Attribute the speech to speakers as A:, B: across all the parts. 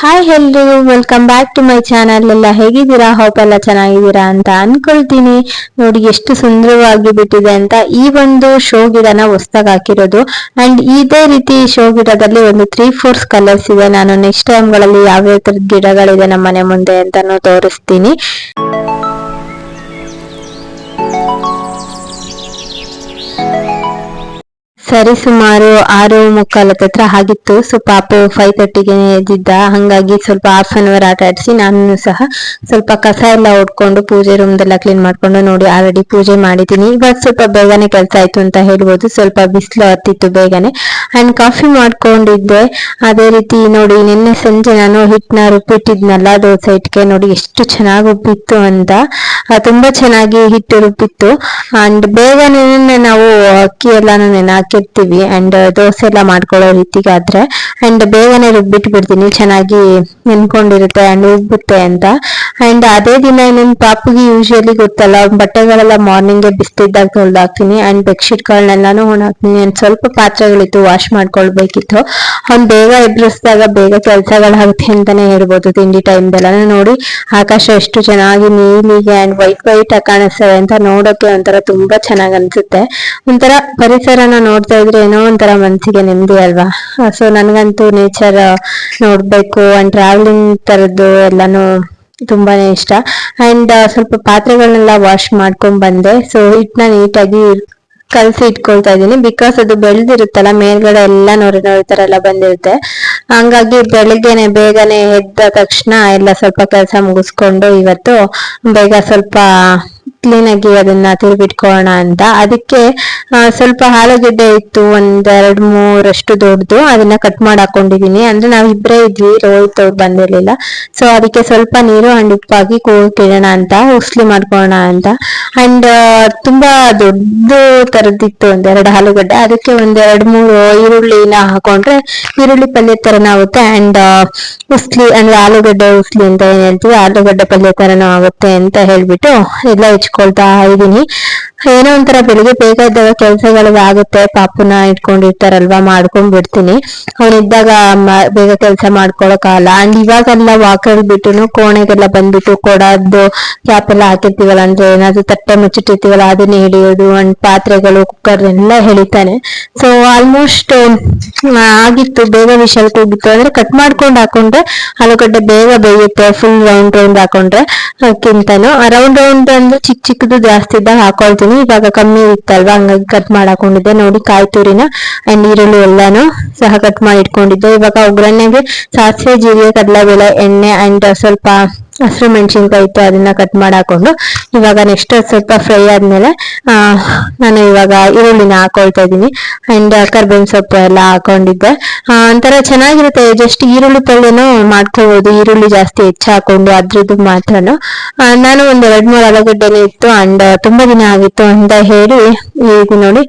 A: Hi ಎಲ್ರಿಗೂ welcome back to my channel ಎಲ್ಲ ಹೇಗಿದ್ದೀರಾ? ಹೋಪ್ ಎಲ್ಲ ಚೆನ್ನಾಗಿದ್ದೀರಾ ಅಂತ ಅನ್ಕೊಳ್ತೀನಿ. ನೋಡಿ, ಎಷ್ಟು ಸುಂದರವಾಗಿ ಬಿಟ್ಟಿದೆ ಅಂತ ಈ ಒಂದು ಶೋ ಗಿಡನ ಹೊಸ್ದಾಗ್ ಹಾಕಿರೋದು. ಅಂಡ್ ಇದೇ ರೀತಿ ಶೋ ಗಿಡದಲ್ಲಿ ಒಂದು ತ್ರೀ ಫೋರ್ಸ್ ಕಲರ್ಸ್ ಇದೆ. ನಾನು ನೆಕ್ಸ್ಟ್ ಟೈಮ್ಗಳಲ್ಲಿ ಯಾವ್ಯಾವ ಥರದ ಗಿಡಗಳಿದೆ ನಮ್ಮ ಮನೆ ಮುಂದೆ ಅಂತಾನು ತೋರಿಸ್ತೀನಿ. ಸರಿ ಸುಮಾರು ಆರು ಮುಕ್ಕಾಲ ಹತ್ರ ಆಗಿತ್ತು. ಸೊ, ಪಾಪ ಫೈವ್ ತರ್ಟಿಗೆ ಎದ್ದಿದ್ದ. ಹಂಗಾಗಿ ಸ್ವಲ್ಪ ಹಾಫ್ ಅನ್ ಅವರ್ ಆಟ ಆಡಿಸಿ ನಾನು ಸಹ ಸ್ವಲ್ಪ ಕಸ ಎಲ್ಲ ಹೊಡ್ಕೊಂಡು ಪೂಜೆ ರೂಮ್ ಎಲ್ಲ ಕ್ಲೀನ್ ಮಾಡ್ಕೊಂಡು ನೋಡಿ ಆಲ್ರೆಡಿ ಪೂಜೆ ಮಾಡಿದ್ದೀನಿ. ಇವಾಗ ಸ್ವಲ್ಪ ಬೇಗನೆ ಕೆಲಸ ಆಯ್ತು ಅಂತ ಹೇಳ್ಬೋದು. ಸ್ವಲ್ಪ ಬಿಸಿಲು ಹತ್ತಿತ್ತು ಬೇಗನೆ. ಅಂಡ್ ಕಾಫಿ ಮಾಡ್ಕೊಂಡಿದ್ದೆ. ಅದೇ ರೀತಿ ನೋಡಿ ನಿನ್ನೆ ಸಂಜೆ ನಾನು ಹಿಟ್ಟನ್ನ ರುಬ್ಬಿಟ್ಟಿದ್ನಲ್ಲ, ದೋಸೆ ಹಿಟ್ಟಿಗೆ ನೋಡಿ ಎಷ್ಟು ಚೆನ್ನಾಗಿ ಉಬ್ಬಿತ್ತು ಅಂತ. ತುಂಬಾ ಚೆನ್ನಾಗಿ ಹಿಟ್ಟು ರುಬ್ಬಿತ್ತು. ಅಂಡ್ ಬೇಗನೆ ನಾವು ಅಕ್ಕಿ ಎಲ್ಲಾನು ನೆನೆ ಹಾಕಿರ್ತೀವಿ. ಅಂಡ್ ದೋಸೆ ಎಲ್ಲ ಮಾಡ್ಕೊಳ್ಳೋ ರೀತಿಗಾದ್ರೆ ಅಂಡ್ ಬೇಗನೆ ರುಬ್ಬಿಟ್ಟು ಬಿಡ್ತೀನಿ. ಚೆನ್ನಾಗಿ ನೆನ್ಕೊಂಡಿರುತ್ತೆ ಅಂಡ್ ಉಬ್ಬುತ್ತೆ ಅಂತ. ಅಂಡ್ ಅದೇ ದಿನ ನನ್ನ ಪಾಪುಗೆ ಯೂಶಲಿ ಗೊತ್ತಲ್ಲ, ಬಟ್ಟೆಗಳೆಲ್ಲ ಮಾರ್ನಿಂಗ್ ಬಿಸ್ತಿದ್ದಾಗ ತೊಳ್ದಾಕ್ತೀನಿ. ಅಂಡ್ ಬೆಡ್ಶೀಟ್ ಗಳನ್ನೆಲ್ಲಾನು ಒಣಾಕ್ತೀನಿ ಅಂಡ್ ಸ್ವಲ್ಪ ಪಾತ್ರೆಗಳಿತ್ತು ವಾಶ್ ಮಾಡ್ಕೊಳ್ಬೇಕಿತ್ತು. ಅವ್ನ್ ಬೇಗ ಎಬ್ರಿಸ್ದಾಗ ಬೇಗ ಕೆಲ್ಸಗಳಾಗುತ್ತೆ ಅಂತಾನೆ ಹೇಳ್ಬೋದು ತಿಂಡಿ ಟೈಮ್ದೆಲ್ಲ ನೋಡಿ. ಆಕಾಶ ಎಷ್ಟು ಚೆನ್ನಾಗಿ ನೀಲಿಗೆ ಅಂಡ್ ವೈಟ್ ವೈಟ್ ಆಗಿ ಕಾಣಿಸ್ತವೆ ಅಂತ ನೋಡೋಕೆ ಒಂಥರ ತುಂಬಾ ಚೆನ್ನಾಗ್ ಅನ್ಸುತ್ತೆ. ಒಂಥರ ಪರಿಸರನ ನೋಡ್ತಾ ಇದ್ರೆ ಏನೋ ಒಂಥರ ಮನ್ಸಿಗೆ ನೆಮ್ಮದಿ ಅಲ್ವಾ? ಸೊ ನನಗಂತೂ ನೇಚರ್ ನೋಡ್ಬೇಕು ಅಂಡ್ ಟ್ರಾವೆಲಿಂಗ್ ತರದ್ದು ಎಲ್ಲಾನು ತುಂಬಾನೇ ಇಷ್ಟ. ಅಂಡ್ ಸ್ವಲ್ಪ ಪಾತ್ರೆಗಳನ್ನೆಲ್ಲ ವಾಶ್ ಮಾಡ್ಕೊಂಡ್ ಬಂದೆ. ಸೊ ಹಿಟ್ನ ನೀಟಾಗಿ ಕಲಸಿ ಇಟ್ಕೊಳ್ತಾ ಇದೀನಿ ಬಿಕಾಸ್ ಅದು ಬೆಳೆದಿರುತ್ತಲ್ಲ, ಮೇಲ್ಗಡೆ ಎಲ್ಲ ನೊರೆ ನೊರೆ ತರ ಎಲ್ಲ ಬಂದಿರುತ್ತೆ. ಹಂಗಾಗಿ ಬೆಳಿಗ್ಗೆನೆ ಬೇಗನೆ ಎದ್ದ ತಕ್ಷಣ ಎಲ್ಲ ಸ್ವಲ್ಪ ಕೆಲಸ ಮುಗಿಸ್ಕೊಂಡು ಇವತ್ತು ಬೇಗ ಸ್ವಲ್ಪ ಕ್ಲೀನ್ ಆಗಿ ಅದನ್ನ ತಿರುಗಿಟ್ಕೊಳ್ಳೋಣ ಅಂತ. ಅದಕ್ಕೆ ಸ್ವಲ್ಪ ಆಲೂಗಡ್ಡೆ ಇತ್ತು, ಒಂದೆರಡ್ ಮೂರಷ್ಟು ದೊಡ್ಡದು ಅದನ್ನ ಕಟ್ ಮಾಡಿ ಹಾಕೊಂಡಿದೀನಿ. ಅಂದ್ರೆ ನಾವ್ ಇಬ್ರೇ ಇದ್ವಿ, ರೋಹಿತ್ ಅವ್ರು ಬಂದಿರ್ಲಿಲ್ಲ. ಸೊ ಅದಕ್ಕೆ ಸ್ವಲ್ಪ ನೀರು ಅಂಡ್ ಉಪ್ಪಾಗಿ ಕೂಗಿಡೋಣ ಅಂತ ಉಸ್ಲಿ ಮಾಡ್ಕೊಳ್ಳೋಣ ಅಂತ. ಅಂಡ್ ತುಂಬಾ ದೊಡ್ಡ ತರದಿತ್ತು ಒಂದೆರಡು ಆಲೂಗಡ್ಡೆ ಅದಕ್ಕೆ ಒಂದೆರಡು ಮೂರು ಈರುಳ್ಳಿನ ಹಾಕೊಂಡ್ರೆ, ಈರುಳ್ಳಿ ಪಲ್ಯ ತರನ ಆಗುತ್ತೆ. ಅಂಡ್ ಉಸ್ಲಿ, ಅಂದ್ರೆ ಆಲೂಗಡ್ಡೆ ಉಸ್ಲಿ ಅಂತ ಏನ್ ಹೇಳ್ತೀವಿ, ಆಲೂಗಡ್ಡೆ ಪಲ್ಯ ತರನೂ ಆಗುತ್ತೆ ಅಂತ ಹೇಳ್ಬಿಟ್ಟು ಎಲ್ಲ ಹೆಚ್ಕೊಳ್ತಾ ಇದೀನಿ. ಏನೋ ಒಂಥರ ಬೆಳಿಗ್ಗೆ ಬೇಗ ಇದ್ದಾಗ ಕೆಲಸಗಳು ಆಗುತ್ತೆ, ಪಾಪುನ ಇಟ್ಕೊಂಡಿರ್ತಾರಲ್ವಾ ಮಾಡ್ಕೊಂಡ್ ಬಿಡ್ತೀನಿ ಅವನಿದ್ದಾಗ ಬೇಗ ಕೆಲಸ ಮಾಡ್ಕೊಳಕ್ಕಾಗಲ್ಲ. ಅಂಡ್ ಇವಾಗೆಲ್ಲ ವಾಕರ್ ಬಿಟ್ಟು ಕೋಣೆಗೆಲ್ಲ ಬಂದ್ಬಿಟ್ಟು ಕೊಡದ್ದು ಕ್ಯಾಪ್ ಎಲ್ಲ ಹಾಕಿರ್ತೀವಲ್ಲ, ಅಂದ್ರೆ ಏನಾದ್ರು ತಟ್ಟೆ ಮುಚ್ಚಿಟ್ಟಿರ್ತೀವಲ್ಲ, ಅದನ್ನ ಹಿಡಿಯೋದು ಅಂಡ್ ಪಾತ್ರೆಗಳು ಕುಕ್ಕರ್ ಎಲ್ಲ ಹೇಳಿತಾನೆ ಸೊ ಆಲ್ಮೋಸ್ಟ್ ಆಗಿತ್ತು. ಬೇಗ ವಿಶಾಲ್ ಕೂಗಿತ್ತು. ಅಂದ್ರೆ ಕಟ್ ಮಾಡ್ಕೊಂಡು ಹಾಕೊಂಡ್ರೆ, ಆಲೂಗಡ್ಡೆ ಬೇಗ ಬೇಯುತ್ತೆ ಫುಲ್ ರೌಂಡ್ ರೌಂಡ್ ಹಾಕೊಂಡ್ರೆ ಕಿಂತನು ರೌಂಡ್ ರೌಂಡ್ ಅಂದ್ರೆ ಚಿಕ್ಕ ಚಿಕ್ಕದು ಜಾಸ್ತಿ ಇದ್ದಾಗ ಹಾಕೊಳ್ತೀನಿ ಇವಾಗ ಕಮ್ಮಿ ಇತ್ತಲ್ವಾ? ಹಂಗಾಗಿ ಕಟ್ ಮಾಡಾಕೊಂಡಿದ್ದೆ. ನೋಡಿ ಕಾಯಿ ತುರಿನ ಅಂಡ್ ಈರುಳ್ಳಿ ಎಲ್ಲಾನು ಸಹ ಕಟ್ ಮಾಡಿ ಇಟ್ಕೊಂಡಿದ್ದೆ ಇವಾಗ ಒಗ್ಗರಣೆಗೆ ಸಾಸಿವೆ, ಜೀರಿಗೆ, ಕಡಲೆಬೇಳೆ, ಎಣ್ಣೆ ಅಂಡ್ ಸ್ವಲ್ಪ ಹಸಿರು ಮೆಣಸಿನ್ಕಾಯಿ ಇತ್ತು, ಅದನ್ನ ಕಟ್ ಮಾಡಿ ಹಾಕೊಂಡು ಇವಾಗ ನೆಕ್ಸ್ಟ್ ಸ್ವಲ್ಪ ಫ್ರೈ ಆದ್ಮೇಲೆ ನಾನು ಇವಾಗ ಈರುಳ್ಳಿನ ಹಾಕೊಳ್ತಾ ಇದ್ದೀನಿ. ಅಂಡ್ ಕರ್ಬೇವಿನ ಸೊಪ್ಪು ಎಲ್ಲ ಹಾಕೊಂಡಿದ್ದೆ. ಒಂಥರ ಚೆನ್ನಾಗಿರುತ್ತೆ ಜಸ್ಟ್ ಈರುಳ್ಳಿ ಪಲ್ಯನೂ ಮಾಡ್ಕೋಬಹುದು ಈರುಳ್ಳಿ ಜಾಸ್ತಿ ಹೆಚ್ಚು ಹಾಕೊಂಡು ಅದ್ರದ್ದು ಮಾತ್ರನು. ನಾನು ಒಂದ್ ಎರಡ್ ಮೂರು ಆಲೂಗಡ್ಡೆನೇ ಇತ್ತು ಅಂಡ್ ತುಂಬಾ ದಿನ ಆಗಿತ್ತು ಅಂತ ಹೇಳಿ ಈಗ ನೋಡಿ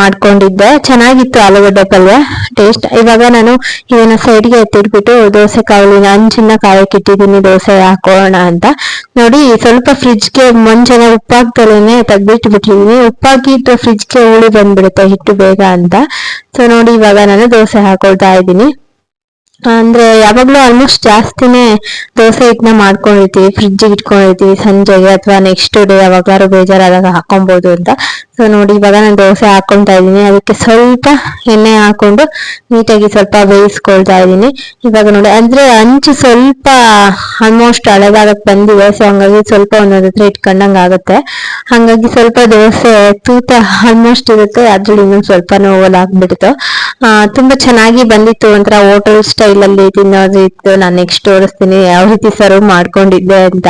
A: ಮಾಡ್ಕೊಂಡಿದ್ದೆ. ಚೆನ್ನಾಗಿತ್ತು ಆಲೂಗಡ್ಡೆ ಪಲ್ಯ ಟೇಸ್ಟ್ ಇವಾಗ ನಾನು ಇದನ್ನ ಸೈಡ್ಗೆ ಎತ್ತಿಟ್ಬಿಟ್ಟು ದೋಸೆ ಕಾವಲಿನ ಅಂಚಿನ ಕಾಯಕ್ಕೆ ಇಟ್ಟಿದ್ದೀನಿ ದೋಸೆ ಹಾಕೋಣ ಅಂತ. ನೋಡಿ, ಸ್ವಲ್ಪ ಫ್ರಿಜ್ಗೆ ಮುಂಚೆನೆ ಉಪ್ಪಾಕ್ದಲೇನೆ ತೆಗ್ದಿಟ್ಟು ಬಿಟ್ಟಿದೀನಿ ಉಪ್ಪಾಕಿಟ್ಟು ಫ್ರಿಜ್ಗೆ ಹುಳಿ ಬಂದ್ಬಿಡುತ್ತೆ ಹಿಟ್ಟು ಬೇಗ ಅಂತ. ಸೊ ನೋಡಿ, ಇವಾಗ ನಾನು ದೋಸೆ ಹಾಕೊಳ್ತಾ ಇದ್ದೀನಿ. ಅಂದ್ರೆ ಯಾವಾಗ್ಲೂ ಆಲ್ಮೋಸ್ಟ್ ಜಾಸ್ತಿನೇ ದೋಸೆ ಹಿಟ್ಟನ್ನ ಮಾಡ್ಕೊಂಡಿರ್ತೀವಿ ಫ್ರಿಡ್ಜ್ ಇಟ್ಕೊಂಡಿರ್ತೀವಿ ಸಂಜೆಗೆ ಅಥವಾ ನೆಕ್ಸ್ಟ್ ಡೇ ಯಾವಾಗ್ಲಾರು ಬೇಜಾರಾದಾಗ ಹಾಕೊಬಹುದು ಅಂತ. ಸೊ ನೋಡಿ ಇವಾಗ ನಾನು ದೋಸೆ ಹಾಕೊತಾ ಇದೀನಿ ಅದಕ್ಕೆ ಸ್ವಲ್ಪ ಎಣ್ಣೆ ಹಾಕೊಂಡು ನೀಟಾಗಿ ಸ್ವಲ್ಪ ಬೇಯಿಸ್ಕೊಳ್ತಾ ಇದೀನಿ ಇವಾಗ ನೋಡಿ ಅಂದ್ರೆ ಅಂಚು ಸ್ವಲ್ಪ ಆಲ್ಮೋಸ್ಟ್ ಹಳಗಾಗಕ್ ಬಂದಿದೆ. ಸೊ ಹಂಗಾಗಿ ಸ್ವಲ್ಪ ಒಂದೊಂದ್ ಹತ್ರ ಇಟ್ಕೊಂಡಂಗೆ ಆಗುತ್ತೆ. ಹಂಗಾಗಿ ಸ್ವಲ್ಪ ದೋಸೆ ತೂತ ಆಲ್ಮೋಸ್ಟ್ ಇರುತ್ತೆ. ಅದ್ರಲ್ಲಿ ಇನ್ನೊಂದು ಸ್ವಲ್ಪ ನೋವಲ್ ಆಗ್ಬಿಡ್ತು ಆ, ತುಂಬಾ ಚೆನ್ನಾಗಿ ಬಂದಿತ್ತು ಒಂಥರ ಹೋಟೆಲ್ ಸ್ಟೈಲ್ ಅಲ್ಲಿ ತಿನ್ನೋದಿತ್ತು ನಾನು ನೆಕ್ಸ್ಟ್ ತೋರಿಸ್ತೀನಿ ಯಾವ ರೀತಿ ಸರ್ವ್ ಮಾಡ್ಕೊಂಡಿದ್ದೆ ಅಂತ.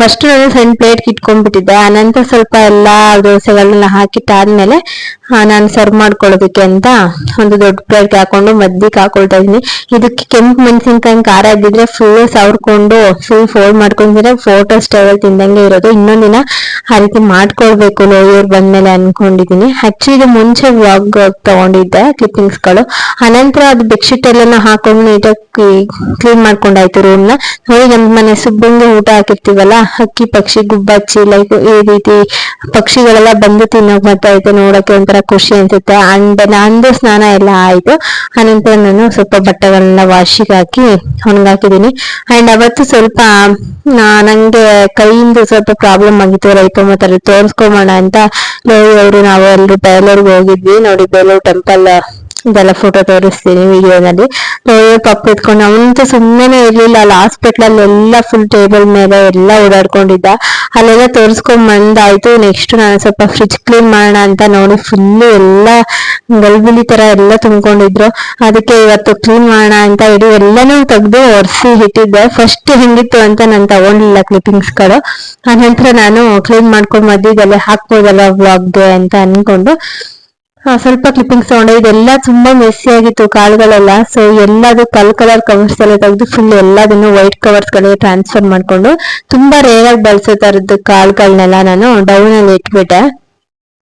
A: ಫಸ್ಟ್ ನಾನು ಸಣ್ಣ ಪ್ಲೇಟ್ ಇಟ್ಕೊಂಡ್ಬಿಟ್ಟಿದ್ದೆ ಆನಂತರ ಸ್ವಲ್ಪ ಎಲ್ಲಾ ದೋಸೆಗಳನ್ನೆಲ್ಲ ಹಾಕಿಟ್ಟಾದ್ಮೇಲೆ ನಾನು ಸರ್ವ್ ಮಾಡ್ಕೊಳ್ಳೋದಕ್ಕೆ ಅಂತ ಒಂದು ದೊಡ್ಡ ಪ್ಲೇಟ್ ಹಾಕೊಂಡು ಮದ್ದಿಗೆ ಹಾಕೊಳ್ತಾ ಇದೀನಿ ಇದಕ್ಕೆ ಕೆಂಪು ಮೆಣಸಿನ್ಕಾಯಿ ಖಾರ ಇದ್ದಿದ್ರೆ ಫುಲ್ ಸವರ್ಕೊಂಡು ಫುಲ್ ಫೋಲ್ಡ್ ಮಾಡ್ಕೊಂಡಿದ್ರೆ ಫೋಟೋ ಸ್ಟೈಲ್ ತಿಂದಂಗೆ ಇರೋದು. ಇನ್ನೊಂದಿನ ಆ ರೀತಿ ಮಾಡ್ಕೊಳ್ಬೇಕು. ನೋವಿಯವ್ರು ಬಂದ್ಮೇಲೆ ಅನ್ಕೊಂಡಿದೀನಿ ಆಕ್ಚುಲಿ ಮುಂಚೆ ವ್ಲಾಗ್ ತಗೊಂಡಿದ್ದೆ. ಕ್ಲಿಪ್ಪಿಂಗ್ ಕ್ಲಿಪ್ಪಿಂಗ್ಸ್ಗಳು ಅನಂತರ ಅದು ಬೆಡ್ಶೀಟ್ ಎಲ್ಲನ ಹಾಕೊಂಡು ನೀಟಾಗಿ ಕ್ಲೀನ್ ಮಾಡ್ಕೊಂಡಾಯ್ತು ರೂಮ್ನ ನೋಡಿ ನಮ್ಮ ಮನೆ ಸುಬ್ಬಂಗೆ ಊಟ ಹಾಕಿರ್ತೀವಲ್ಲ ಹಕ್ಕಿ ಪಕ್ಷಿ, ಗುಬ್ಬಚ್ಚಿ ಲೈಕ್ ಈ ರೀತಿ ಪಕ್ಷಿಗಳೆಲ್ಲ ಬಂದು ತಿನ್ನೋಕ್ ಬರ್ತಾ ಇತ್ತು ನೋಡಕ್ಕೆ ಒಂಥರ ಖುಷಿ ಅನ್ಸುತ್ತೆ. ಅಂಡ್ ನಂದು ಸ್ನಾನ ಎಲ್ಲ ಆಯ್ತು. ಅನಂತರ ನಾನು ಸ್ವಲ್ಪ ಬಟ್ಟೆಗಳನ್ನ ವಾಶಿಗೆ ಹಾಕಿ ಒಣಗಾಕಿದೀನಿ ಅಂಡ್ ಅವತ್ತು ಸ್ವಲ್ಪ ನಂಗೆ ಕೈಯಿಂದ ಸ್ವಲ್ಪ ಪ್ರಾಬ್ಲಮ್ ಆಗಿತ್ತು. ರೈತ ಮತ್ತೆ ತೋರಿಸ್ಕೊಂಬೋಣ ಅಂತ ಅವರು ನಾವು ಎಲ್ರು ಬೇಲೂರ್ಗೆ ಹೋಗಿದ್ವಿ. ನೋಡಿ ಬೇಲೂರು ಟೆಂಪಲ್ ಇದೆಲ್ಲ ಫೋಟೋ ತೋರಿಸ್ತೀನಿ ವಿಡಿಯೋದಲ್ಲಿ. ಪಪ್ಪ ಇಟ್ಕೊಂಡು ಅವನಂತೂ ಸುಮ್ಮನೆ ಇರ್ಲಿಲ್ಲ. ಅಲ್ಲಿ ಹಾಸ್ಪಿಟ್ಲ್ ಅಲ್ಲಿ ಎಲ್ಲ ಫುಲ್ ಟೇಬಲ್ ಮೇಲೆ ಎಲ್ಲ ಓಡಾಡ್ಕೊಂಡಿದ್ದ. ಅಲ್ಲೆಲ್ಲ ತೋರಿಸ್ಕೊಂಡ್ ಬಂದಾಯ್ತು. ನೆಕ್ಸ್ಟ್ ನಾನು ಸ್ವಲ್ಪ ಫ್ರಿಜ್ ಕ್ಲೀನ್ ಮಾಡೋಣ ಅಂತ ನೋಡಿ ಫುಲ್ ಎಲ್ಲ ಗಲ್ಬಿಲಿ ತರ ಎಲ್ಲ ತುಂಬಿಕೊಂಡಿದ್ರು. ಅದಕ್ಕೆ ಇವತ್ತು ಕ್ಲೀನ್ ಮಾಡೋಣ ಅಂತ ಇಡೀ ಎಲ್ಲನೂ ತೆಗೆದು ಒರೆಸಿ ಇಟ್ಟಿದ್ದೆ. ಫಸ್ಟ್ ಹೆಂಗಿತ್ತು ಅಂತ ನಾನು ತಗೊಂಡಿಲ್ಲ ಕ್ಲಿಪ್ಪಿಂಗ್ಸ್ಗಳು. ಆನಂತರ ನಾನು ಕ್ಲೀನ್ ಮಾಡ್ಕೊಂಡ್ ಮಧ್ಯದಲ್ಲಿ ಹಾಕ್ಬೋದಲ್ಲ ವ್ಲಾಗ್ಗೆ ಅಂತ ಅನ್ಕೊಂಡು. ಆ, ಸ್ವಲ್ಪ ಕ್ಲಿಪ್ಪಿಂಗ್ಸ್ ತಗೊಂಡೆ ಇದೆಲ್ಲ ತುಂಬಾ ಮೆಸ್ಸಿ ಆಗಿತ್ತು ಕಾಳುಗಳೆಲ್ಲ ಸೊ ಎಲ್ಲದು ಕಲ್ ಕಲರ್ ಕವರ್ಸ್ ಎಲ್ಲ ತೆಗೆದು ಫುಲ್ ಎಲ್ಲದನ್ನು ವೈಟ್ ಕವರ್ಸ್ ಗಳಿಗೆ ಟ್ರಾನ್ಸ್ಫರ್ ಮಾಡ್ಕೊಂಡು ತುಂಬಾ ರೇರ್ ಆಗಿ ಬಳಸೋ ತರದ್ದು ಕಾಳುಗಳನ್ನೆಲ್ಲ ನಾನು ಡೌನ್ ಅಲ್ಲಿ ಇಟ್ಬಿಟ್ಟೆ.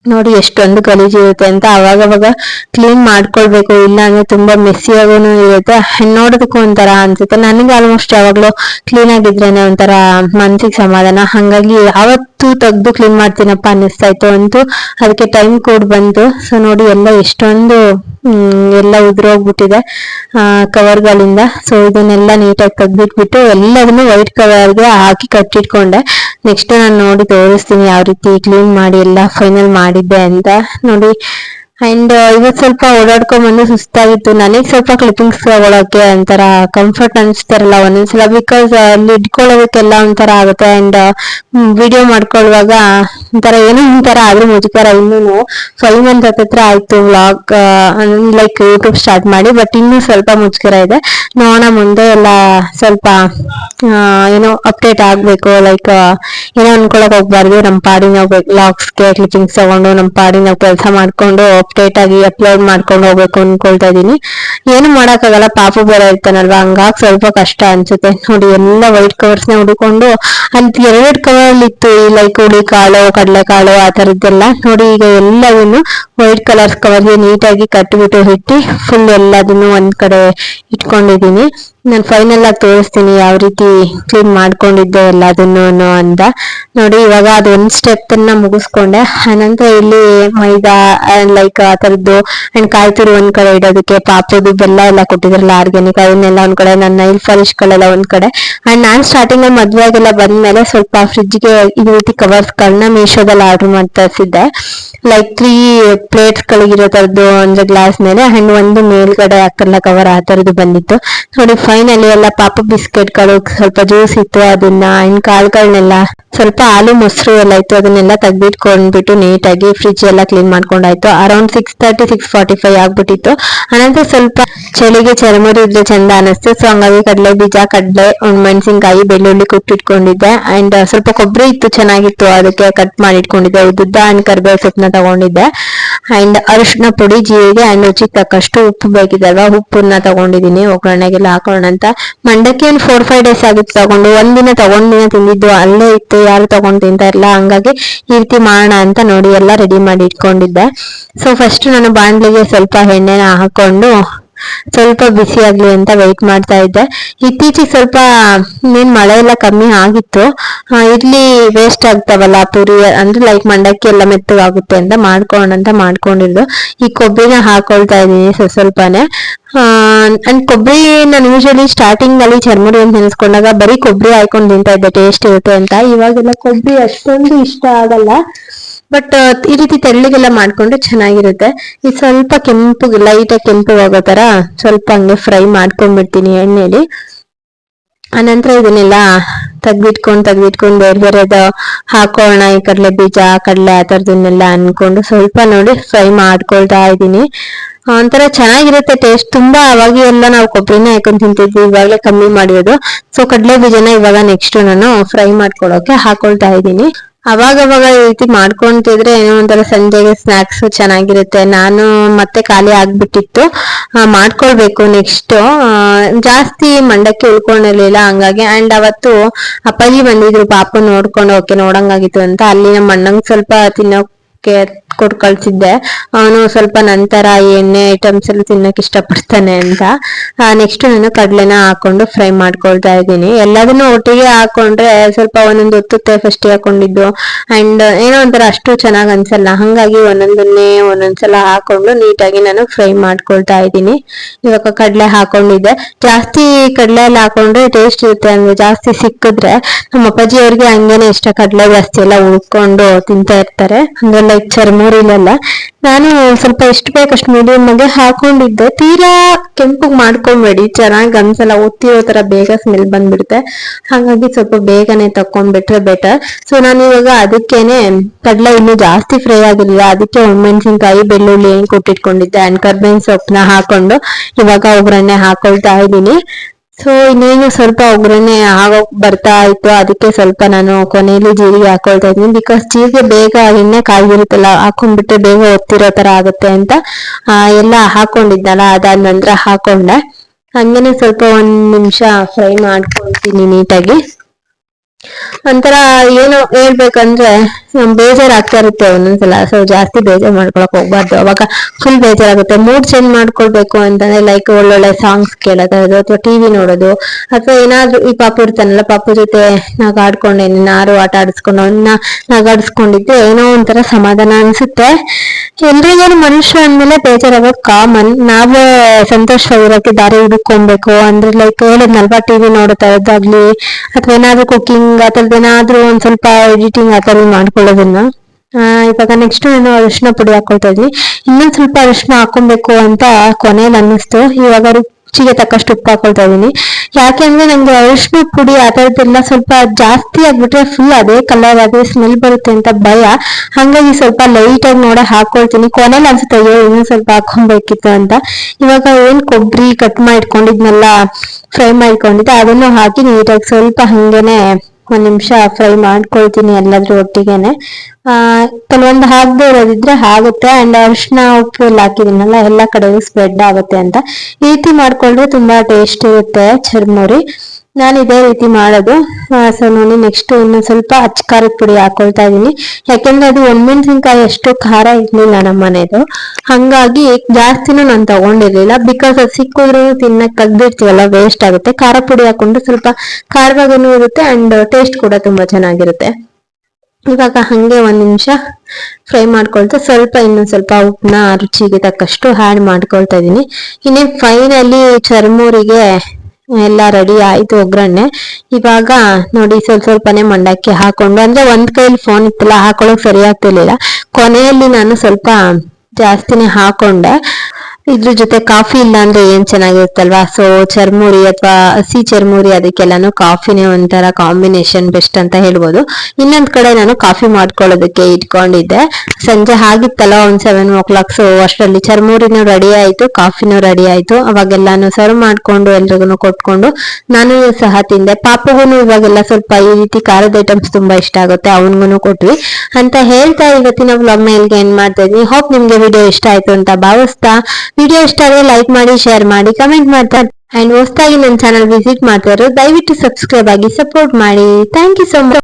A: ನೋಡಿ ಎಷ್ಟೊಂದು ಗಲೀಜು ಇರುತ್ತೆ ಅಂತ ಅವಾಗ ಅವಾಗ ಕ್ಲೀನ್ ಮಾಡ್ಕೊಳ್ಬೇಕು. ಇಲ್ಲ ಅಂದ್ರೆ ತುಂಬಾ ಮೆಸ್ಸಿ ಆಗೋನು ಇರುತ್ತೆ. ನೋಡೋದಕ್ಕೂ ಒಂಥರ ಅನ್ಸುತ್ತೆ. ನನಗೆ ಆಲ್ಮೋಸ್ಟ್ ಯಾವಾಗ್ಲೂ ಕ್ಲೀನ್ ಆಗಿದ್ರೇನೆ ಒಂಥರ ಮನ್ಸಿಗೆ ಸಮಾಧಾನ. ಹಾಗಾಗಿ ಯಾವತ್ತು ತೆಗ್ದು ಕ್ಲೀನ್ ಮಾಡ್ತೀನಪ್ಪ ಅನ್ನಿಸ್ತಾ ಇತ್ತು ಅಂತೂ ಅದಕ್ಕೆ ಟೈಮ್ ಕೂಡ ಬಂತು. ಸೊ ನೋಡಿ ಎಲ್ಲ ಎಷ್ಟೊಂದು ಎಲ್ಲ ಉದುರೋಗ್ಬಿಟ್ಟಿದೆ. ಕವರ್ಗಳಿಂದ ಸೊ ಇದನ್ನೆಲ್ಲ ನೀಟಾಗಿ ತೆಗ್ದಿಟ್ಬಿಟ್ಟು ಎಲ್ಲದನ್ನು ವೈಟ್ ಕವರ್ಗೆ ಹಾಕಿ ಕಟ್ಟಿಟ್ಕೊಂಡೆ. ನೆಕ್ಸ್ಟ್ ನಾನು ನೋಡಿ ತೋರಿಸ್ತೀನಿ ಯಾವ ರೀತಿ ಕ್ಲೀನ್ ಮಾಡಿ ಎಲ್ಲ ಫೈನಲ್ ಮಾಡಿದ್ದೆ ಅಂತ. ನೋಡಿ ಅಂಡ್ ಇವತ್ತು ಸ್ವಲ್ಪ ಓಡಾಡ್ಕೊಂಡ್ ಬಂದು ಸುಸ್ತಾಗಿತ್ತು. ನನಗೆ ಸ್ವಲ್ಪ ಕ್ಲಿಪ್ಪಿಂಗ್ಸ್ ತಗೊಳಕ್ಕೆ ಒಂಥರ ಕಂಫರ್ಟ್ ಅನಿಸ್ತಾರಲ್ಲ ಒಂದೊಂದ್ಸಲ ಬಿಕಾಸ್ ಅಲ್ಲಿ ಇಟ್ಕೊಳ್ಳೋದಕ್ಕೆಲ್ಲ ಒಂಥರ ಆಗುತ್ತೆ. ಅಂಡ್ ವಿಡಿಯೋ ಮಾಡ್ಕೊಳ್ಳುವಾಗ ಒಂಥರ ಏನೋ ಒಂಥರ ಆದ್ರೂ ಮುಜುಗರ ಇನ್ನೂ ಫೈವ್ ಮಂತ್ ಹತ್ತತ್ರ ಆಯ್ತು ವ್ಲಾಗ್ ಲೈಕ್ ಯೂಟ್ಯೂಬ್ ಸ್ಟಾರ್ಟ್ ಮಾಡಿ ಬಟ್ ಇನ್ನೂ ಸ್ವಲ್ಪ ಮುಜುಗರ ಇದೆ. ನೋಡೋಣ ಮುಂದೆ ಎಲ್ಲ ಸ್ವಲ್ಪ ಏನೋ ಅಪ್ಡೇಟ್ ಆಗ್ಬೇಕು. ಲೈಕ್ ಏನೋ ಅನ್ಕೊಳಕ್ ಹೋಗ್ಬಾರ್ದು. ನಮ್ಮ ಪಾಡಿ ನಾವು ವ್ಲಾಗ್ಸ್ಗೆ ಕ್ಲಿಪ್ಪಿಂಗ್ಸ್ ತಗೊಂಡು, ನಮ್ಮ ಪಾಡಿ ನಾವು ಕೆಲಸ ಮಾಡ್ಕೊಂಡು ಅಪ್ಡೇಟ್ ಆಗಿ ಅಪ್ಲೋಡ್ ಮಾಡ್ಕೊಂಡು ಹೋಗ್ಬೇಕು ಅನ್ಕೊಳ್ತಾ ಇದೀನಿ. ಏನು ಮಾಡಕ್ಕಾಗಲ್ಲ, ಪಾಪು ಬೇರೆ ಇರ್ತಾನಲ್ವಾ? ಹಂಗಾಗಿ ಸ್ವಲ್ಪ ಕಷ್ಟ ಅನ್ಸುತ್ತೆ. ನೋಡಿ, ಎಲ್ಲ ವೈಟ್ ಕವರ್ಸ್ನ ಹುಡುಕೊಂಡು ಅಂತ ಎರಡು ಕವರ್ ಇತ್ತು ಲೈಕ್ ಹುಳಿಕಾಳು ಕಡಲೆಕಾಳು ಆ ತರದ್ದೆಲ್ಲ. ನೋಡಿ, ಈಗ ಎಲ್ಲವನ್ನು ವೈಟ್ ಕಲರ್ಸ್ ಕವರ್ಗೆ ನೀಟಾಗಿ ಕಟ್ಬಿಟ್ಟು ಇಟ್ಟು ಫುಲ್ ಎಲ್ಲದನ್ನು ಒಂದ್ ಕಡೆ ಇಟ್ಕೊಂಡಿದೀನಿ. ನಾನು ಫೈನಲ್ ಆಗಿ ತೋರಿಸ್ತೀನಿ ಯಾವ ರೀತಿ ಕ್ಲೀನ್ ಮಾಡ್ಕೊಂಡಿದ್ದೆ ಎಲ್ಲದನ್ನು ಅಂತ. ನೋಡಿ, ಇವಾಗ ಅದು ಒಂದ್ ಸ್ಟೆಪ್ ಅನ್ನ ಮುಗಿಸ್ಕೊಂಡೆ. ಅನಂತರ ಇಲ್ಲಿ ಮೈದಾ ಲೈಕ್ ಆ ತರದ್ದು ಅಂಡ್ ಕಾಯ್ತಿರು ತುರಿ ಒಂದ್ ಕಡೆ ಇಡೋದಕ್ಕೆ, ಪಾಪದು ಬೆಲ್ಲ ಎಲ್ಲ ಕೊಟ್ಟಿದ್ರಲ್ಲ ಆರ್ಗ್ಯಾನಿಕ್ ಅದನ್ನೆಲ್ಲ ಒಂದ್ ಕಡೆ, ನನ್ನ ನೈಲ್ ಪಾಲಿಶ್ ಗಳೆಲ್ಲ ಒಂದ್ ಕಡೆ. ಅಂಡ್ ನಾನ್ ಸ್ಟಾರ್ಟಿಂಗ್ ಅಲ್ಲಿ ಮದ್ವೆ ಆಗೆಲ್ಲ ಬಂದ್ಮೇಲೆ ಸ್ವಲ್ಪ ಫ್ರಿಜ್ಗೆ ಈ ರೀತಿ ಕವರ್ಸ್ ಗಳನ್ನ ಮೀಶೋದಲ್ಲಿ ಆರ್ಡರ್ ಮಾಡ್ತಾ ಇರ್ತಿದ್ದೆ ಲೈಕ್ ತ್ರೀ ಪ್ಲೇಟ್ಸ್ ಗಳಿಗಿರೋ ತರದ್ದು ಒಂದು ಗ್ಲಾಸ್ ಮೇಲೆ ಅಂಡ್ ಒಂದು ಮೇಲ್ಗಡೆ ಹಾಕಲ್ಲ ಕವರ್ ಆ ತರದ್ದು ಬಂದಿತ್ತು. ನೋಡಿ ಫೈನಲಿ ಎಲ್ಲ ಪಾಪ ಬಿಸ್ಕೆಟ್ಗಳು ಸ್ವಲ್ಪ ಜ್ಯೂಸ್ ಇತ್ತು ಅದನ್ನ, ಇನ್ ಕಾಳುಗಳನ್ನೆಲ್ಲ ಸ್ವಲ್ಪ ಹಾಲು ಮೊಸರು ಎಲ್ಲ ಇತ್ತು, ಅದನ್ನೆಲ್ಲ ತೆಗೆದಿಟ್ಕೊಂಡ್ಬಿಟ್ಟು ನೀಟಾಗಿ ಫ್ರಿಜ್ ಎಲ್ಲ clean ಮಾಡ್ಕೊಂಡಾಯ್ತು. Around six thirty six forty five ಆಗ್ಬಿಟ್ಟಿತ್ತು. ಅನಂತರ ಸ್ವಲ್ಪ ಚಳಿಗೆ ಚರ್ಮದ ಇದ್ರೆ ಚಂದ ಅನಿಸ್ತು. ಸೊ ಹಂಗಾಗಿ ಕಡಲೆ ಬೀಜ, ಕಡಲೆ ಮೆಣಸಿನ್ಕಾಯಿ, ಬೆಳ್ಳುಳ್ಳಿ ಕುಟ್ಟಿಟ್ಕೊಂಡಿದ್ದೆ ಅಂಡ್ ಸ್ವಲ್ಪ ಕೊಬ್ಬರಿ ಇತ್ತು, ಚೆನ್ನಾಗಿತ್ತು. ಅದಕ್ಕೆ ಕಟ್ ಮಾಡಿ ಇಟ್ಕೊಂಡಿದ್ದೆ. ಉದ್ದ ಅಂಡ್ ಕರ್ಬೇವು ಸೊಪ್ಪನ್ನ ತಗೊಂಡಿದ್ದೆ. ಅಂಡ್ ಅರಿಶಿನ ಪುಡಿ, ಜೀರಿಗೆ ಅಂಡ್ ರುಚಿಗೆ ತಕ್ಕಷ್ಟು ಉಪ್ಪು ಬೇಕಿದಲ್ವಾ ಉಪ್ಪನ್ನ ತಗೊಂಡಿದ್ದೀನಿ. ಒಗ್ಗರಣೆಗೆಲ್ಲ ಹಾಕೋಣ ಅಂತ. ಮಂಡಕ್ಕಿ ಒಂದು ಫೋರ್ ಫೈವ್ ಡೇಸ್ ಆಗಿತ್ತು ತಗೊಂಡು. ಒಂದಿನ ತಗೊಂಡಿನ ತಿಂದಿದ್ದು ಅಲ್ಲೇ ಇತ್ತು. ಯಾರು ತಗೊಂಡ್ ತಿಂತಾ ಇಲ್ಲ ಹಂಗಾಗಿ ಈ ರೀತಿ ಮಾಡೋಣ ಅಂತ ನೋಡಿ ಎಲ್ಲ ರೆಡಿ ಮಾಡಿ ಇಟ್ಕೊಂಡಿದ್ದೆ. ಸೊ ಫಸ್ಟ್ ನಾನು ಬಾಂಡ್ಲಿಗೆ ಸ್ವಲ್ಪ ಎಣ್ಣೆನ ಹಾಕೊಂಡು ಸ್ವಲ್ಪ ಬಿಸಿ ಆಗ್ಲಿ ಅಂತ ವೆಯ್ಟ್ ಮಾಡ್ತಾ ಇದ್ದೆ. ಇತ್ತೀಚೆಗೆ ಸ್ವಲ್ಪ ಏನು ಮಳೆ ಎಲ್ಲ ಕಮ್ಮಿ ಆಗಿತ್ತು. ಇಡ್ಲಿ ವೇಸ್ಟ್ ಆಗ್ತಾವಲ್ಲ ಪುರಿ, ಅಂದ್ರೆ ಲೈಕ್ ಮಂಡಕ್ಕಿ ಎಲ್ಲ ಮೆತ್ತಗಾಗುತ್ತೆ ಅಂತ ಮಾಡ್ಕೊಂಡಂತ ಮಾಡ್ಕೊಂಡಿದ್ದು. ಈ ಕೊಬ್ಬರಿನ ಹಾಕೊಳ್ತಾ ಇದ್ದೀನಿ ಸ್ವಲ್ಪ ಸ್ವಲ್ಪನೇ. ಅಂಡ್ ಕೊಬ್ಬರಿ ನಾನು ಯೂಶಲಿ ಸ್ಟಾರ್ಟಿಂಗ್ ಅಲ್ಲಿ ಚರ್ಮುರಿ ಅಂತ ನೆನೆಸ್ಕೊಂಡಾಗ ಬರೀ ಕೊಬ್ಬರಿ ಹಾಕೊಂಡು ತಿಂತಾ ಇದ್ದೆ ಟೇಸ್ಟ್ ಇರುತ್ತೆ ಅಂತ. ಇವಾಗೆಲ್ಲ ಕೊಬ್ಬರಿ ಅಷ್ಟೊಂದು ಇಷ್ಟ ಆಗಲ್ಲ. ಬಟ್ ಈ ರೀತಿ ತೆಳ್ಳಗೆಲ್ಲ ಮಾಡ್ಕೊಂಡ್ರೆ ಚೆನ್ನಾಗಿರುತ್ತೆ. ಇದು ಸ್ವಲ್ಪ ಕೆಂಪು ಲೈಟ್ ಕೆಂಪು ಆಗೋ ತರ ಸ್ವಲ್ಪ ಹಂಗೆ ಫ್ರೈ ಮಾಡ್ಕೊಂಡ್ಬಿಡ್ತೀನಿ ಎಣ್ಣೆಲಿ. ಆನಂತರ ಇದನ್ನೆಲ್ಲ ತೆಗ್ದಿಟ್ಕೊಂಡು ತೆಗ್ದಿಟ್ಕೊಂಡು ಬೇರೆ ಬೇರೆದ ಹಾಕೋಣ, ಈ ಕಡಲೆ ಬೀಜ, ಕಡಲೆ ಆ ಥರದನ್ನೆಲ್ಲ ಅನ್ಕೊಂಡು ಸ್ವಲ್ಪ ನೋಡಿ ಫ್ರೈ ಮಾಡ್ಕೊಳ್ತಾ ಇದ್ದೀನಿ. ಒಂಥರ ಚೆನ್ನಾಗಿರುತ್ತೆ ಟೇಸ್ಟ್ ತುಂಬಾ ಅವಾಗ ಎಲ್ಲ ನಾವು ಕೊಬ್ಬರಿನ ಹಾಕೊಂಡು ತಿಂತಿದ್ವಿ, ಇವಾಗಲೇ ಕಮ್ಮಿ ಮಾಡಿರೋದು. ಸೊ ಕಡಲೆ ಬೀಜನ ಇವಾಗ ನೆಕ್ಸ್ಟ್ ನಾನು ಫ್ರೈ ಮಾಡ್ಕೊಳ್ಳೋಕೆ ಹಾಕೊಳ್ತಾ ಇದ್ದೀನಿ. ಅವಾಗ ಅವಾಗ ಈ ರೀತಿ ಮಾಡ್ಕೊಂತಿದ್ರೆ ಏನೋ ಒಂಥರ ಸಂಜೆಗೆ ಸ್ನಾಕ್ಸ್ ಚೆನ್ನಾಗಿರುತ್ತೆ. ನಾನು ಮತ್ತೆ ಖಾಲಿ ಆಗ್ಬಿಟ್ಟಿತ್ತು. ಮಾಡ್ಕೊಳ್ಬೇಕು ನೆಕ್ಸ್ಟ್ ಜಾಸ್ತಿ ಮಂಡಕ್ಕಿ ಉಳ್ಕೊಂಡಿರ್ಲಿಲ್ಲ ಹಂಗಾಗಿ. ಅಂಡ್ ಅವತ್ತು ಅಪ್ಪಾಜಿ ಬಂದಿದ್ರು ಪಾಪ ನೋಡ್ಕೊಂಡು, ಓಕೆ, ನೋಡಂಗಾಗಿತ್ತು ಅಂತ. ಅಲ್ಲಿ ನಮ್ಮ ಅಣ್ಣಂಗೆ ಸ್ವಲ್ಪ ತಿನ್ನೋ ತಿನ್ನಕ್ಕೆ ಕೊಟ್ಟು ಕಳ್ಸಿದ್ದೆ. ಅವನು ಸ್ವಲ್ಪ ನಂತರ ಎಣ್ಣೆ ಐಟಮ್ಸ್ ಎಲ್ಲ ತಿನ್ನಕ್ ಇಷ್ಟಪಡ್ತಾನೆ ಅಂತ. ನೆಕ್ಸ್ಟ್ ನಾನು ಕಡಲೆನ ಹಾಕೊಂಡು ಫ್ರೈ ಮಾಡ್ಕೊಳ್ತಾ ಇದ್ದೀನಿ. ಎಲ್ಲದನ್ನು ಒಟ್ಟಿಗೆ ಹಾಕೊಂಡ್ರೆ ಸ್ವಲ್ಪ ಒಂದೊಂದು ಹೊತ್ತುತ್ತೆ ಫಸ್ಟ್ ಹಾಕೊಂಡಿದ್ದು. ಅಂಡ್ ಏನೋ ಒಂಥರ ಅಷ್ಟು ಚೆನ್ನಾಗ್ ಅನ್ಸಲ್ಲ. ಹಂಗಾಗಿ ಒಂದೊಂದನ್ನೇ ಒಂದೊಂದ್ಸಲ ಹಾಕೊಂಡು ನೀಟಾಗಿ ನಾನು ಫ್ರೈ ಮಾಡ್ಕೊಳ್ತಾ ಇದ್ದೀನಿ. ಇವಾಗ ಕಡಲೆ ಹಾಕೊಂಡಿದ್ದೆ. ಜಾಸ್ತಿ ಕಡಲೆ ಎಲ್ಲ ಹಾಕೊಂಡ್ರೆ ಟೇಸ್ಟ್ ಇರುತ್ತೆ. ಅಂದ್ರೆ ಜಾಸ್ತಿ ಸಿಕ್ಕಿದ್ರೆ ನಮ್ಮ ಅಪ್ಪಾಜಿ ಅವ್ರಿಗೆ ಹಂಗೇನೆ ಇಷ್ಟ. ಕಡಲೆ ಜಾಸ್ತಿ ಎಲ್ಲ ಉಳ್ಕೊಂಡು ತಿಂತಾ ಇರ್ತಾರೆ. ಅಂದ್ರೆ ಲೈಕ್ ಚರ್ಮೂರಿಲೆಲ್ಲ ನಾನು ಸ್ವಲ್ಪ ಎಷ್ಟು ಬೇಕಷ್ಟು ಮೀಡಿಯಂ ಆಗಿ ಹಾಕೊಂಡಿದ್ದೆ. ತೀರಾ ಕೆಂಪಗೆ ಮಾಡ್ಕೊಂಬೇಡಿ. ಚೆನ್ನಾಗಿ ಅನ್ಸಲ್ಲ ಒತ್ತಿರೋ ತರ ಬೇಗ ಸ್ಮೆಲ್ ಬಂದ್ಬಿಡುತ್ತೆ. ಹಾಗಾಗಿ ಸ್ವಲ್ಪ ಬೇಗನೆ ತಕೊಂಡ್ಬಿಟ್ರೆ ಬೆಟರ್ ಸೊ ನಾನು ಇವಾಗ ಅದಕ್ಕೇನೆ ಕಡಲೆ ಇನ್ನು ಜಾಸ್ತಿ ಫ್ರೈ ಆಗಿರ್ಲಿಲ್ಲ ಅದಕ್ಕೆ ಒಣಮೆಣಸಿನ್ಕಾಯಿ ಬೆಳ್ಳುಳ್ಳಿ ಏನ್ ಕೊಟ್ಟಿಟ್ಕೊಂಡಿದ್ದೆ. ಅಂಡ್ ಕರ್ಬೇವಿನ ಸೊಪ್ಪನ್ನ ಹಾಕೊಂಡು ಇವಾಗ ಒಗ್ಗರಣೆ ಹಾಕೊಳ್ತಾ ಇದ್ದೀನಿ. ಸೊ ಇನ್ನೇನು ಸ್ವಲ್ಪ ಒಗ್ಗರಣೆ ಆಗೋಕ್ ಬರ್ತಾ ಇತ್ತು. ಅದಕ್ಕೆ ಸ್ವಲ್ಪ ನಾನು ಕೊನೆಯಲ್ಲಿ ಜೀರಿಗೆ ಹಾಕೊಳ್ತಾ ಇದ್ದೀನಿ. ಬಿಕಾಸ್ ಜೀರಿಗೆ ಬೇಗ ಎಣ್ಣೆ ಕಾಯ್ದಿರುತ್ತಲ್ಲ ಹಾಕೊಂಡ್ಬಿಟ್ರೆ ಬೇಗ ಒತ್ತಿರೋ ತರ ಆಗುತ್ತೆ ಅಂತ ಎಲ್ಲ ಹಾಕೊಂಡಿದ್ನಲ್ಲ ಅದಾದ ನಂತರ ಹಾಕೊಂಡೆ. ಹಂಗೇನೆ ಸ್ವಲ್ಪ ಒಂದ್ ನಿಮಿಷ ಫ್ರೈ ಮಾಡ್ಕೊಳ್ತೀನಿ ನೀಟಾಗಿ. ಒಂಥರ ಏನು ಹೇಳ್ಬೇಕಂದ್ರೆ ಬೇಜಾರಾಗ್ತಾ ಇರುತ್ತೆ ಒಂದೊಂದ್ಸಲ. ಸೊ ಜಾಸ್ತಿ ಬೇಜಾರ್ ಮಾಡ್ಕೊಳಕ್ ಹೋಗ್ಬಾರ್ದು. ಅವಾಗ ಫುಲ್ ಬೇಜಾರಾಗುತ್ತೆ. ಮೂಡ್ ಚೇಂಜ್ ಮಾಡ್ಕೊಳ್ಬೇಕು ಅಂತಂದ್ರೆ ಲೈಕ್ ಒಳ್ಳೊಳ್ಳೆ ಸಾಂಗ್ಸ್ ಕೇಳೋದು ಅಥವಾ ಟಿವಿ ನೋಡೋದು, ಅಥವಾ ಏನಾದ್ರು ಈ ಪಾಪು ಇರ್ತಾನಲ್ಲ, ಪಾಪು ಜೊತೆ ನಾಗ ಆಡ್ಕೊಂಡೆ ನಾರು ಆಟ ಆಡಿಸ್ಕೊಂಡು ಅವನ್ನ ನಾಗಾಡಿಸ್ಕೊಂಡಿದ್ದೆ ಏನೋ ಒಂಥರ ಸಮಾಧಾನ ಅನ್ಸುತ್ತೆ. ಎಲ್ರಿಗೂ ಮನುಷ್ಯ ಅಂದ್ಮೇಲೆ ಬೇಜಾರಾಗೋದು ಕಾಮನ್ ನಾವೇ ಸಂತೋಷವಾಗಿರೋಕೆ ದಾರಿ ಹುಡುಕೊಬೇಕು ಅಂದ್ರೆ ಲೈಕ್ ಹೇಳಿದ್ನಲ್ವಾ ಟಿವಿ ನೋಡ್ತಾ ಇದ್ದಾಗ್ಲಿ, ಅಥವಾ ಏನಾದ್ರು ಕುಕಿಂಗ್ ಆ ಏನಾದ್ರು ಒಂದ್ ಸ್ವಲ್ಪ ಎಡಿಟಿಂಗ್ ಆ ಥರ ಮಾಡ್ಕೊಳ್ಳೋದನ್ನ. ಇವಾಗ ನೆಕ್ಸ್ಟ್ ನಾನು ಅರಿಶಿನ ಪುಡಿ ಹಾಕೊಳ್ತಾ ಇದ್ವಿ ಇನ್ನೊಂದು ಸ್ವಲ್ಪ ಅರಿಶಿನ ಹಾಕೊಬೇಕು ಅಂತ ಕೊನೆಯಲ್ಲಿ ಅನ್ನಿಸ್ತು. ಇವಾಗ ರುಚಿಗೆ ತಕ್ಕಷ್ಟು ಉಪ್ಪು ಹಾಕೊಳ್ತಾ ಇದೀನಿ ಯಾಕೆಂದ್ರೆ ನಂಗೆ ಅರಿಶಿನ ಪುಡಿ ಆ ಥರದ್ದೆಲ್ಲ ಸ್ವಲ್ಪ ಜಾಸ್ತಿ ಆಗ್ಬಿಟ್ರೆ ಫುಲ್ ಅದೇ ಕಲರ್ ಅದೇ ಸ್ಮೆಲ್ ಬರುತ್ತೆ ಅಂತ ಭಯ. ಹಾಗಾಗಿ ಸ್ವಲ್ಪ ಲೈಟಾಗಿ ನೋಡ ಹಾಕೊಳ್ತೀನಿ. ಕೊನೆಯಲ್ಲಿ ಅನ್ಸುತ್ತೆ, ಅಯ್ಯೋ, ಇನ್ನೂ ಸ್ವಲ್ಪ ಹಾಕೊಬೇಕಿತ್ತು ಅಂತ. ಇವಾಗ ಏನ್ ಕೊಬ್ಬರಿ ಕಟ್ ಮಾಡಿಟ್ಕೊಂಡಿದ್ನೆಲ್ಲ ಫ್ರೈ ಮಾಡ್ಕೊಂಡಿದ್ದೆ ಅದನ್ನು ಹಾಕಿ ನೀಟಾಗಿ ಸ್ವಲ್ಪ ಹಂಗೇನೆ ಒಂದ್ ನಿಮಿಷ ಫ್ರೈ ಮಾಡ್ಕೊಳ್ತೀನಿ ಎಲ್ಲಾದ್ರೂ ಒಟ್ಟಿಗೆನೆ. ಆ, ಕೆಲವೊಂದು ಹಾಕ್ದೆ ಇರೋದಿದ್ರೆ ಆಗುತ್ತೆ. ಅಂಡ್ ಅರಿಶಿನ ಉಪ್ಪು ಎಲ್ಲ ಹಾಕಿದೀನಲ್ಲ ಎಲ್ಲಾ ಕಡೆಗೂ ಸ್ಪ್ರೆಡ್ ಆಗುತ್ತೆ ಅಂತ. ಈ ರೀತಿ ಮಾಡ್ಕೊಂಡ್ರೆ ತುಂಬಾ ಟೇಸ್ಟ್ ಇರುತ್ತೆ ಚರ್ಮುರಿ. ನಾನು ಇದೇ ರೀತಿ ಮಾಡೋದು. ಸೊ ನೋಡಿ ನೆಕ್ಸ್ಟ್ ಇನ್ನು ಸ್ವಲ್ಪ ಖಾರದ ಪುಡಿ ಹಾಕೊಳ್ತಾ ಇದ್ದೀನಿ ಯಾಕೆಂದ್ರೆ ಅದು ಒಣಮೆಣಸಿನ್ಕಾಯಿ ಅಷ್ಟು ಖಾರ ಇರಲಿಲ್ಲ ನಮ್ಮ ಮನೆಯದು ಹಂಗಾಗಿ ಜಾಸ್ತಿನೂ ನಾನು ತಗೊಂಡಿರ್ಲಿಲ್ಲ. ಬಿಕಾಸ್ ಅದು ಸಿಕ್ಕಿದ್ರು ತಿನ್ನಕ್ ಕದ್ದಿರ್ತೀವಲ್ಲ ವೇಸ್ಟ್ ಆಗುತ್ತೆ. ಖಾರ ಪುಡಿ ಹಾಕೊಂಡು ಸ್ವಲ್ಪ ಖಾರವಾಗೂ ಇರುತ್ತೆ ಅಂಡ್ ಟೇಸ್ಟ್ ಕೂಡ ತುಂಬಾ ಚೆನ್ನಾಗಿರುತ್ತೆ. ಇವಾಗ ಹಂಗೆ ಒಂದು ನಿಮಿಷ ಫ್ರೈ ಮಾಡ್ಕೊಳ್ತಾ ಸ್ವಲ್ಪ ಇನ್ನೊಂದು ಸ್ವಲ್ಪ ಉಪ್ಪನ್ನ ರುಚಿಗೆ ತಕ್ಕಷ್ಟು ಆ್ಯಡ್ ಮಾಡ್ಕೊಳ್ತಾ ಇದ್ದೀನಿ ಇನ್ನೇ ಫೈನಲಿ ಚರ್ಮೂರಿಗೆ ಎಲ್ಲ ರೆಡಿ ಆಯ್ತು ಒಗ್ಗರಣೆ. ಇವಾಗ ನೋಡಿ ಸ್ವಲ್ಪ ಸ್ವಲ್ಪನೇ ಮಂಡಕ್ಕಿ ಹಾಕೊಂಡು, ಅಂದ್ರೆ ಒಂದ್ ಕೈಲಿ ಫೋನ್ ಇತ್ತಲ್ಲ ಹಾಕೊಳಕ್ ಸರಿ ಆಗ್ತಿರ್ಲಿಲ್ಲ. ಕೊನೆಯಲ್ಲಿ ನಾನು ಸ್ವಲ್ಪ ಜಾಸ್ತಿನೇ ಹಾಕೊಂಡೆ. ಇದ್ರ ಜೊತೆ ಕಾಫಿ ಇಲ್ಲ ಅಂದ್ರೆ ಏನ್ ಚೆನ್ನಾಗಿರುತ್ತಲ್ವಾ? ಸೊ ಚರ್ಮುರಿ ಅಥವಾ ಹಸಿ ಚರ್ಮುರಿ ಅದಕ್ಕೆಲ್ಲಾನು ಕಾಫಿನೇ ಒಂಥರ ಕಾಂಬಿನೇಷನ್ ಬೆಸ್ಟ್ ಅಂತ ಹೇಳ್ಬೋದು. ಇನ್ನೊಂದ್ ಕಡೆ ನಾನು ಕಾಫಿ ಮಾಡ್ಕೊಳ್ಳೋದಕ್ಕೆ ಇಟ್ಕೊಂಡಿದ್ದೆ. ಸಂಜೆ ಆಗಿತ್ತಲ್ಲ, ಒಂದ್ ಸೆವೆನ್ ಓ ಕ್ಲಾಕ್ ಸೊ ಅಷ್ಟರಲ್ಲಿ ಚರ್ಮುರಿನೂ ರೆಡಿ ಆಯ್ತು, ಕಾಫಿನೂ ರೆಡಿ ಆಯ್ತು. ಅವಾಗೆಲ್ಲಾನು ಸರ್ವ್ ಮಾಡ್ಕೊಂಡು ಎಲ್ರಿಗೂ ಕೊಟ್ಕೊಂಡು ನಾನು ಸಹ ತಿಂದೆ. ಪಾಪಗೂನು ಇವಾಗೆಲ್ಲ ಸ್ವಲ್ಪ ಈ ರೀತಿ ಖಾರದ ಐಟಮ್ಸ್ ತುಂಬಾ ಇಷ್ಟ ಆಗುತ್ತೆ ಅವನ್ಗೂ ಕೊಟ್ವಿ. ಅಂತ ಹೇಳ್ತಾ ಇವತ್ತಿನ ವ್ಲಾಗ್ನ ಇಲ್ಲಿಗೆ ಏನ್ ಮಾಡ್ತಾ ಇದ್ವಿ ಹೋಪ್ ನಿಮ್ಗೆ ವಿಡಿಯೋ ಇಷ್ಟ ಆಯ್ತು ಅಂತ ಭಾವಿಸ್ತಾ. ವಿಡಿಯೋ ಇಷ್ಟ ಆದರೆ ಲೈಕ್ ಮಾಡಿ ಶೇರ್ ಮಾಡಿ ಕಮೆಂಟ್ ಮಾಡ್ತಾ ಅಂಡ್ ಹೊಸದಾಗಿ ನನ್ನ ಚಾನಲ್ ವಿಸಿಟ್ ಮಾಡ್ತಾ ದಯವಿಟ್ಟು ಸಬ್ಸ್ಕ್ರೈಬ್ ಆಗಿ ಸಪೋರ್ಟ್ ಮಾಡಿ. Thank you so much